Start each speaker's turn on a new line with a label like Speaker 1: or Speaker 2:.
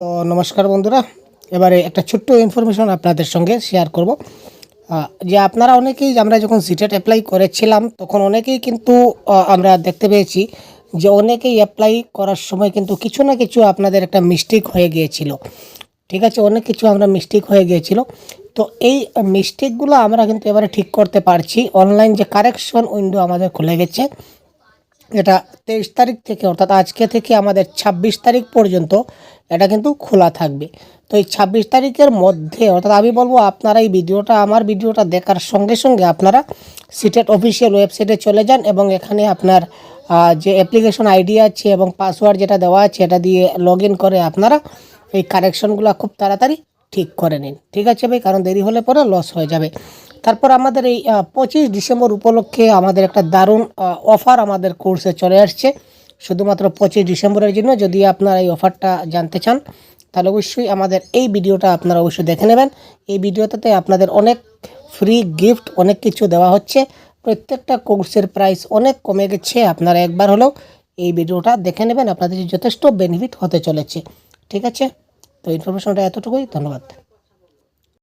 Speaker 1: তো নমস্কার বন্ধুরা, এবারে একটা ছোট্ট ইনফরমেশন আপনাদের সঙ্গে শেয়ার করব। যে আপনারা অনেকেই আমরা যখন সিটেট অ্যাপ্লাই করেছিলাম, তখন অনেকেই কিন্তু আমরা দেখতে পেয়েছি যে অনেকেই অ্যাপ্লাই করার সময় কিন্তু কিছু না কিছু আপনাদের একটা মিস্টেক হয়ে গিয়েছিল। ঠিক আছে? অনেক কিছু আমরা মিস্টেক হয়ে গিয়েছিল। তো এই মিস্টেকগুলো আমরা কিন্তু এবারে ঠিক করতে পারছি। অনলাইন যে কারেকশন উইন্ডো আমাদের খুলে গেছে, এটা তেইশ তারিখ থেকে, অর্থাৎ আজকে থেকে আমাদের ছাব্বিশ তারিখ পর্যন্ত এটা কিন্তু খোলা থাকবে। তো এই ছাব্বিশ তারিখের মধ্যে, অর্থাৎ আমি বলব আপনারা এই ভিডিওটা, আমার ভিডিওটা দেখার সঙ্গে সঙ্গে আপনারা সিটেট অফিসিয়াল ওয়েবসাইটে চলে যান এবং এখানে আপনার যে অ্যাপ্লিকেশন আইডি আছে এবং পাসওয়ার্ড যেটা দেওয়া আছে, এটা দিয়ে লগ করে আপনারা এই কারেকশনগুলো খুব তাড়াতাড়ি ঠিক করে নিন। ঠিক আছে ভাই? কারণ দেরি হলে পরে লস হয়ে যাবে। তারপর আমাদের এই পঁচিশ ডিসেম্বর উপলক্ষে আমাদের একটা দারুণ অফার আমাদের কোর্সে চলে আসছে। শুধুমাত্র পঁচিশ ডিসেম্বরের জন্য যদি আপনারা এই অফারটা জানতে চান, তাহলে অবশ্যই আমাদের এই ভিডিওটা আপনারা অবশ্যই দেখে নেবেন। এই ভিডিওটাতে আপনাদের অনেক ফ্রি গিফট, অনেক কিছু দেওয়া হচ্ছে। প্রত্যেকটা কোর্সের প্রাইস অনেক কমে গেছে, আপনারা একবার হলেও এই ভিডিওটা দেখে নেবেন। আপনাদের যথেষ্ট বেনিফিট হতে চলেছে। ঠিক আছে? তো ইনফরমেশনটা এতটুকুই, ধন্যবাদ।